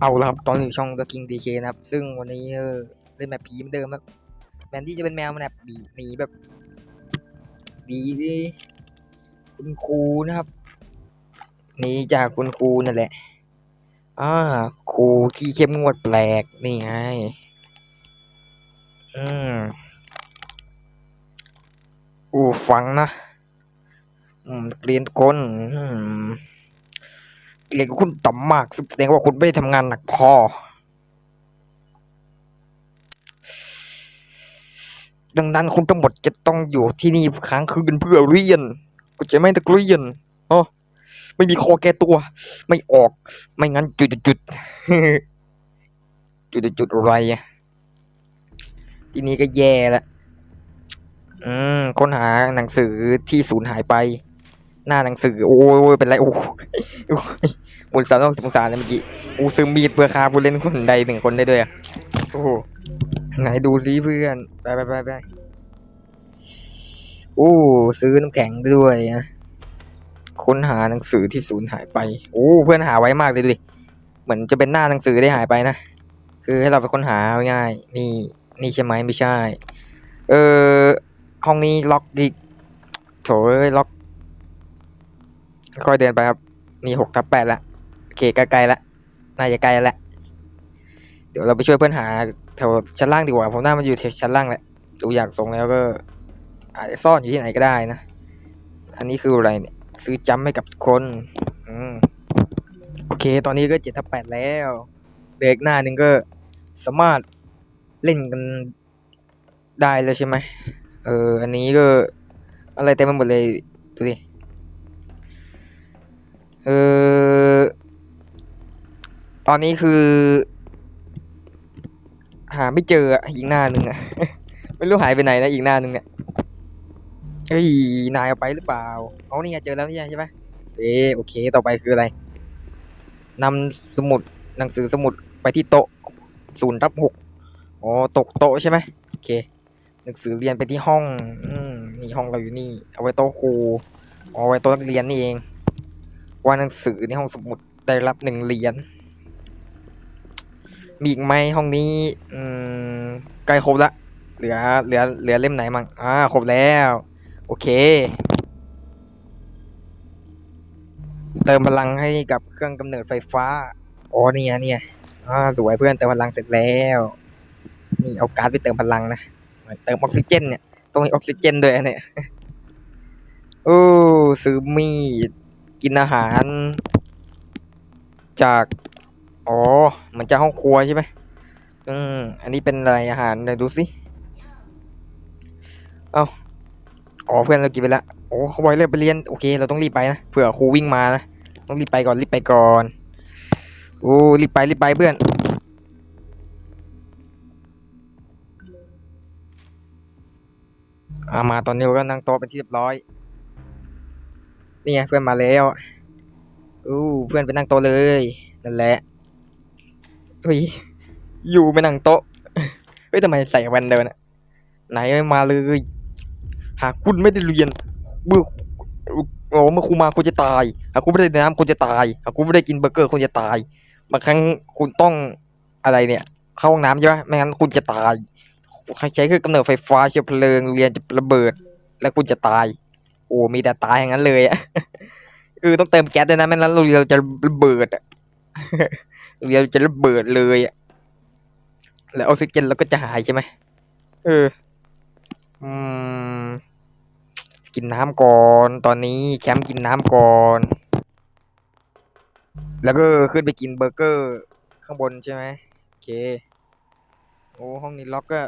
เอาละครับตอนนี้ช่อง The King DK นะครับ ซึ่งวันนี้เออเล่นแบบผีเหมือนเดิมครับแมนที่จะเป็นแมวมันแบบหนีแบบ ดีดีคุณครูนะครับหนีจากคุณครูนั่นแหละอ่าครูที่เข้มงวดแปลกนี่ไงอืมอู้ฟังนะอืมเรียนทุกคนอืม เกรดคุณต่ำมากแสดงว่าคุณไม่ได้ทำงานหนักพอ ดังนั้นคุณทั้งหมดจะต้องอยู่ที่นี่ค้างคืนเพื่อเรียนก็จะไม่ตะเรียนอ๋อไม่มีคอแก้ตัว ไม่ออก ไม่งั้นจุดจุดจุดจุดอะไรอะทีนี้ก็แย่ละอืมค้นหาหนังสือที่สูญหายไป หน้าหนังสือ โอ้ยเป็นไรโอ้ยบุญสาวต้องสงสารเลยเมื่อกี้อูซื้อมีดเพื่อฆ่าผู้เล่นคนใดหนึ่งคนได้ด้วยอะโอ้โหไหนดูซิเพื่อนไปไปไปไปโอ้ซื้อน้ำแข็งด้วยอะค้นหาหนังสือที่สูญหายไป โอ้เพื่อนหาไว้มากเลยดิเหมือนจะเป็นหน้าหนังสือได้หายไปนะ คือให้เราไปค้นหาง่ายนี่นี่ใช่ไหมไม่ใช่ เออห้องนี้ล็อกอีกโถยล็อก ค่อยเดินไปครับ นี่หกทับแปดละโอเคใกล้ๆละน่าจะใกล้แล้วแหละเดี๋ยวเราไปช่วยเพื่อนหาแถวชั้นล่างดีกว่าผมน่ามันอยู่แถวชั้นล่างแหละดูอยากทรงแล้วก็อาจจะซ่อนอยู่ที่ไหนก็ได้นะ อันนี้คืออะไรเนี่ยซื้อจัมให้กับคนอืมโอเค ตอนนี้ก็เจ็ดทับแปดแล้วเด็กหน้านึงก็สามารถเล่นกันได้เลยใช่ไหมเออ อันนี้ก็อะไรเต็มไปหมดเลย ดูดิ เออตอนนี้คือ หาไม่เจออีกหน้าหนึ่งอะไม่รู้หายไปไหนนะอีกหน้าหนึ่งเนี่ยเฮ้ยนายเอาไปหรือเปล่าเอานี่ไงเจอแล้วนี่ไงใช่ไหมเออโอเคต่อไปคืออะไรนำสมุดหนังสือสมุดไปที่โต๊ะศูนย์ทับหกอ๋อตกโต๊ะใช่ไหมโอเค หนังสือเรียนไปที่ห้อง อืมนี่ห้องเราอยู่นี่ เอาไว้โต๊ะครูเอาไว้โต๊ะนักเรียนนี่เอง ว่าหนังสือในห้องสมุดได้รับหนึ่งเหรียญมีอีกไหมห้องนี้อืมใกล้ครบละเหลือเหลือเหลือเล่มไหนมั่งอ่าครบแล้ว โอเค เติมพลังให้กับเครื่องกำเนิดไฟฟ้าอ๋อเนี่ยเนี่ยอ่าสวยเพื่อนเติมพลังเสร็จแล้ว นี่เอาการ์ดไปเติมพลังนะเติมออกซิเจนเนี่ยต้องมีออกซิเจนด้วยเนี่ยโอ้ซื้อมีด กินอาหาร จาก อ๋อมันจะห้องครัวใช่ไหมอืม อันนี้เป็นอะไรอาหารเดี๋ยวดูสิ เอ้า อ๋อเพื่อนเรากินไปแล้ว โอ้เขาบอกให้เราไปเรียน โอเค เราต้องรีบไปนะ เผื่อครูวิ่งมานะ ต้องรีบไปก่อน รีบไปก่อน โอ้ รีบไป รีบไปเพื่อนอามาตอนนี้เราก็นั่งโต๊ะเป็นที่เรียบร้อย นี่ไงเพื่อนมาแล้วอู้เพื่อนไปนั่งโต๊ะเลยนั่นแหละเฮ้ยอยู่ไม่นั่งโต๊ะเฮ้ยทำไมใส่แว่นเดินอะไหนไม่มาเลย หากคุณไม่ได้เรียนเมื่อโอ้เมื่อคุณมาคุณจะตาย หากคุณไม่ได้น้ำคุณจะตาย หากคุณไม่ได้กินเบอร์เกอร์คุณจะตายบางครั้งคุณต้องอะไรเนี่ย เข้าห้องน้ำใช่ไหมไม่งั้นคุณจะตายใครใช้เครื่องกำเนิดไฟฟ้าเชื้อเพลิงเรียนจะระเบิด แล้วคุณจะตาย โอ้มีแต่ตายอย่างนั้นเลยอะคือต้องเติมแก๊สด้วยนะไม่งั้นโรงเรียนเราจะระเบิดอะเราจะระเบิดเลยอะแล้วออกซิเจนเราก็จะหายใช่ไหมเออ อืม กินน้ำก่อนตอนนี้แคมป์กินน้ำก่อน แล้วก็ขึ้นไปกินเบอร์เกอร์ข้างบนใช่ไหมโอเค โอ้ห้องนี้ล็อกก็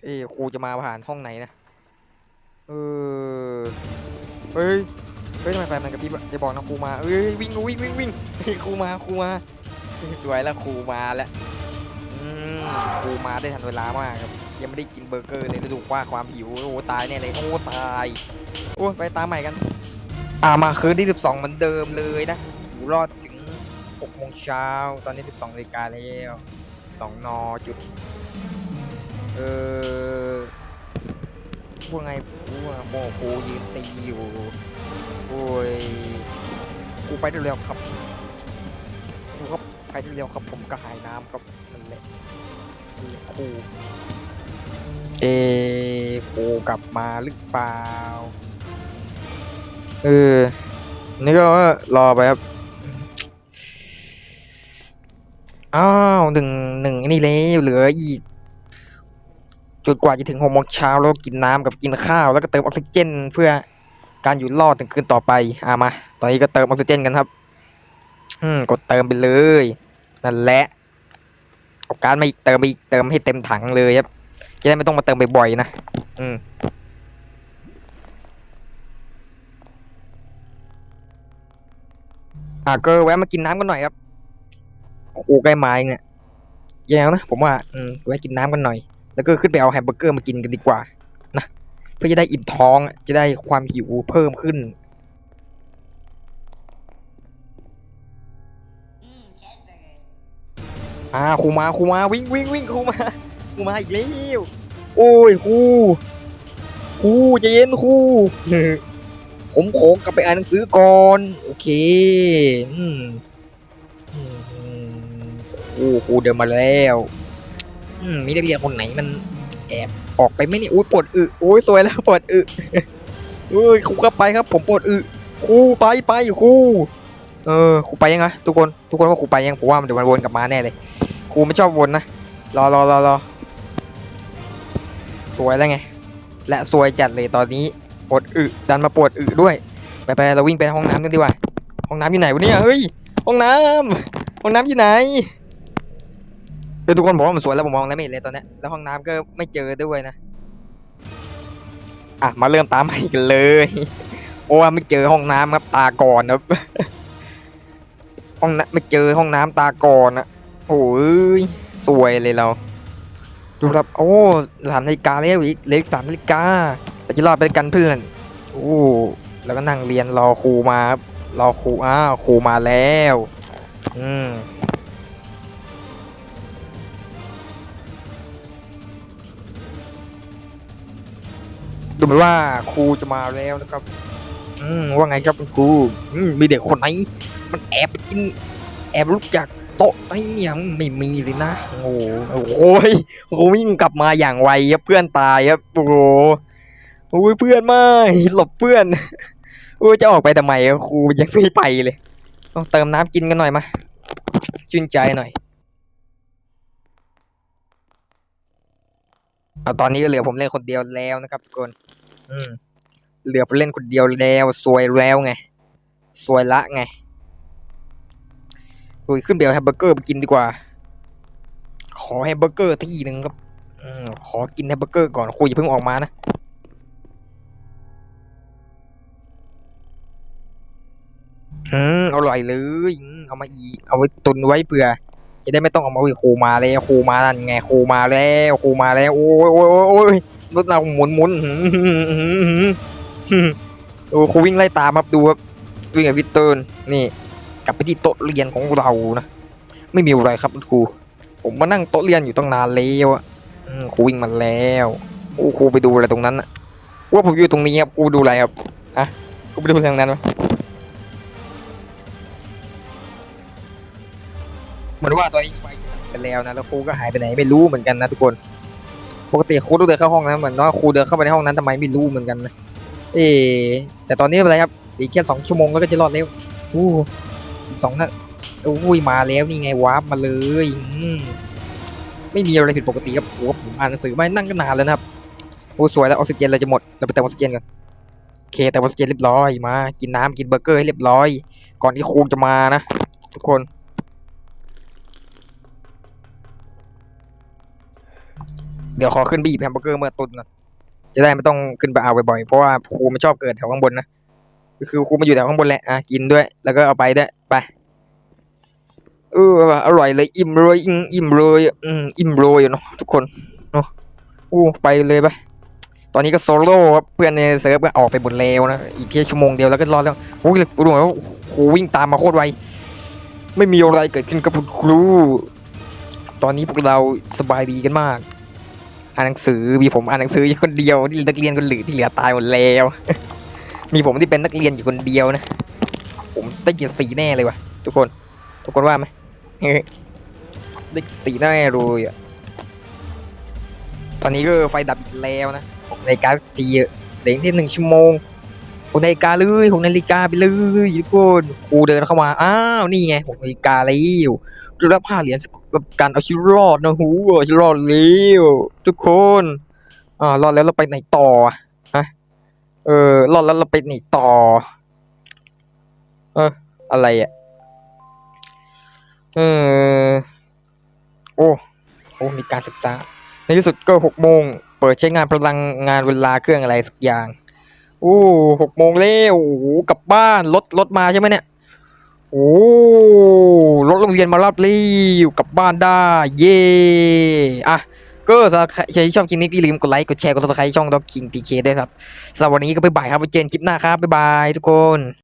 เอ้ยครูจะมาผ่านห้องไหนนะ เออเฮ้ยเฮ้ยทำไมไฟมันกระพริบอะจะบอกนะครูมาเอ้ยวิ่งวิ่งวิ่งวิ่งครูมาครูมาสวยล้วครูมาแล้วครูมาได้ทันเวลามากครับยังไม่ได้กินเบอร์เกอร์เลยแล้วดูว่าความหิวโอ้ตายแน่เลยโอ้ตายโอ้ไปตามใหม่กันอ่ามาคืนที่ 12 เหมือนเดิมเลยนะอยู่รอดถึง6โมงเช้าตอนนี้ 12นาฬิกาแล้ว2นจุดเออ พวกไงพวกโมครูยืนตีอยู่ โอ้ยครูไปเร็วๆครับครูครับใครที่เร็วครับ ผมกระหายน้ำครับนั่นแหละนี่ครูเอครูกลับมาหรือเปล่า เออ นี่ก็รอไปครับ อ้าวหนึ่งหนึ่งนี่เลยเหลืออีก จนกว่าจะถึงหกโมงเช้าแล้วกินน้ำกับกินข้าว แล้วก็เติมออกซิเจน เพื่อการอยู่รอดถึงคืนต่อไปอ่ามา ตอนนี้ก็เติมออกซิเจนกันครับ อืมกดเติมไปเลย นั่นแหละเอาการดมาอีกเติมไปอีกเติมให้เต็มถังเลยครับ จะได้ไม่ต้องมาเติมบ่อยๆนะ อืมอะก็แวะมากินน้ำกันหน่อยครับ กูใกล้ไม้เนี่ยยังไงนะ ผมว่า อืม แวะกินน้ำกันหน่อย แล้วก็ขึ้นไปเอาแฮมเบอร์เกอร์มากินกันดีกว่านะเพื่อจะได้อิ่มท้องจะได้ความหิวเพิ่มขึ้นอ่าคูมาคูมาวิ่งวิ่งวิ่งคูมาคูมาอีกแล้วโอ้ยคูคูใจเย็นครูผมขอกลับไปอ่านหนังสือก่อนโอเคอืมอืมครูครูเดินมาแล้ว อืมมีนักเรียนคนไหนมันแอบออกไปไมเนี่ยอุ้ยปวดอึอุ้ยสวยแล้วปวดอึเอ้ยครูครับไปครับ ผมปวดอึครูไปไปครูเออครูไปยังไงทุกคนทุกคนว่าครูไปยังผมว่ามันเดี๋ยวมันวนกลับมาแน่เลยครูไม่ชอบวนนะรอรอรอรอสวยแล้วไง และสวยจัดเลยตอนนี้ปวดอึดันมาปวดอึด้วยไปไปเราวิ่งไปห้องน้ำกันดีกว่าห้องน้ำอยู่ไหนวะเนี่ยเฮ้ยห้องน้ำห้องน้ำอยู่ไหน เออทุกคนบอกว่ามันสวยแล้วผมมองแล้วไม่เห็นเลยตอนนี้แล้วห้องน้ำก็ไม่เจอด้วยนะ อะมาเริ่มตามใหม่กันเลยเพราะว่าไม่เจอห้องน้ำครับตาก่อนครับห้องน้ำไม่เจอห้องน้ำตาก่อนอะโอ้ยสวยเลยเรา ดูครับโอ้สามนาฬิกาแล้วอีกเล็กสามนาฬิกาเราจะรอดไปกันเพื่อน โอ้แล้วก็นั่งเรียนรอครูมาครับรอครูอ้าวครูมาแล้ว อืม ดูเหมือนว่าครูจะมาแล้วนะครับ อืมว่าไงครับคุณครูอืมมีเด็กคนไหน มันแอบกิน แอบลุกจากโต๊ะไอ้เนี่ยไม่มีสินะ โอ้โหโอ้ยวิ่งกลับมาอย่างไวครับเพื่อนตายครับ โอ้โหโอ้ยเพื่อนไม่หลบเพื่อนโอ้ยจะออกไปทำไมครูยังไม่ไปเลยต้องเติมน้ำกินกันหน่อยมาชื่นใจหน่อย เอาตอนนี้ก็เหลือผมเล่นคนเดียวแล้วนะครับทุกคน อืม เหลือผมเล่นคนเดียวแล้วสวยแล้วไง สวยละไงโอ้ยขึ้นไปเอาแฮมเบอร์เกอร์ไปกินดีกว่า ขอแฮมเบอร์เกอร์ที่หนึ่งครับอมขอกินแฮมเบอร์เกอร์ก่อนคุยอย่าเพิ่งออกมานะอืมอร่อยเลยอืมเอามาอีก เอาไว้ตุนไว้เผื่อ จะได้ไม่ต้องเอามาว้ครูมาแล้วครูมานั่นไงครูมาแล้วครูมาแล้วโอ้ยโอ้ยโอ้ยรถเราหมุนหมุนโอ้ครูวิ่งไล่ตามครับดูครับวิ่งกับวิตเตอร์นนี่ กลับไปที่โต๊ะเรียนของเรานะไม่มีอะไรครับครู ผมมานั่งโต๊ะเรียนอยู่ตั้งนานแล้วครูวิ่งมาแล้วโอ้ครูไปดูอะไรตรงนั้นอะว่าผมอยู่ตรงนี้ครับครูดูอะไรครับอะครูไปดูทางนั้นวะเหมือนว่าต แล้วนะแล้วครูก็หายไปไหนไม่รู้เหมือนกันนะทุกคนปกติครูต้องเดินเข้าห้องนะเหมือนว่าครูเดินเข้าไปในห้องนั้นทำไมไม่รู้เหมือนกันนะเอ๊แต่ตอนนี้ไม่เป็นไรครับอีกแค่สองชั่วโมงก็จะรอดแล้วอู้สองนะอุ้ยมาแล้วนี่ไงวาร์ปมาเลยไม่มีอะไรผิดปกติครับโอ้ผมอ่านหนังสือไมานั่งก็นานแล้วนะครับโอ้สวยแล้วออกซิเจนเราจะหมดเราไปเติมออกซิเจนกันโอเคเติมออกซิเจนเรียบร้อยมา กินน้ำกินเบอร์เกอร์ให้เรียบร้อย ก่อนที่ครูจะมานะ ทุกคน เดี๋ยวขอขึ้นไปหยิบแฮมเบอร์เกอร์เมื่อตุนก่อนจะได้ไม่ต้องขึ้นไปเอาบ่อยๆเพราะว่าครูไม่ชอบเกิดแถวข้างบนนะคือครูมาอยู่แถวข้างบนแหละอะกินด้วย แล้วก็เอาไปด้วยไปเอออร่อยเลยอิ่มเลยอิ่มเลยอืมอิ่มเลยเนาะทุกคนเนาะอู้ไปเลยไปตอนนี้ก็โซโล่ครับเพื่อนในเซิร์ฟก็ออกไปหมดแล้วนะอีกแค่ชั่วโมงเดียวแล้วก็รอดแล้วโอ้ยดูหน่อยว่าโอ้โหวิ่งตามมาโคตรไวไม่มีอะไรเกิดขึ้นกับคุณครูตอนนี้พวกเราสบายดีกันมาก อ่านหนังสือมีผมอ่านหนังสืออยู่คนเดียวที่นักเรียนคนเหลือที่เหลือตายหมดแล้ว มีผมที่เป็นนักเรียนอยู่คนเดียวนะ ผมได้เกียรติสีแน่เลยว่ะทุกคน ทุกคนว่าไหมได้สีหน้ารู้อะตอนนี้ก็ไฟดับอีกแล้วนะหกนการสีเหลืออีกที่หนึ่งชั่วโมงหกนาฬิกาเลยหกนาฬิกาไปเลยทุกคนครูเดินเข้ามา อ้าว นี่ไงหกนาฬิกาแล้วจุดละห้าเหรียญ กับการเอาชีวิตรอดนะหูเอาชีวิตรอดเร็วทุกคนอ่ารอดแล้วเราไปไหนต่อฮะเออรอดแล้วเราไปไหนต่อ เอออะไรอะเออโอ้โอ้มีการศึกษา ในที่สุดก็หกโมงเปิดใช้งานพลังงานเวลาเครื่องอะไรสักอย่างโอ้หกโมงแล้วโอ้กลับบ้านรถรถมาใช่ไหมเนี่ย โอ้รถโรงเรียนมารับเร็วกลับบ้านได้ เย่อะก็สำหรับใครที่ชอบคลิปนี้ก็อย่าลืมกดไลค์ กดแชร์ กดซับสไครต์ช่องด็อกคิงตีเคด้วยครับสำหรับวันนี้ก็ไปบ่ายครับไว้เจอกันคลิปหน้าครับ บ๊ายบายทุกคน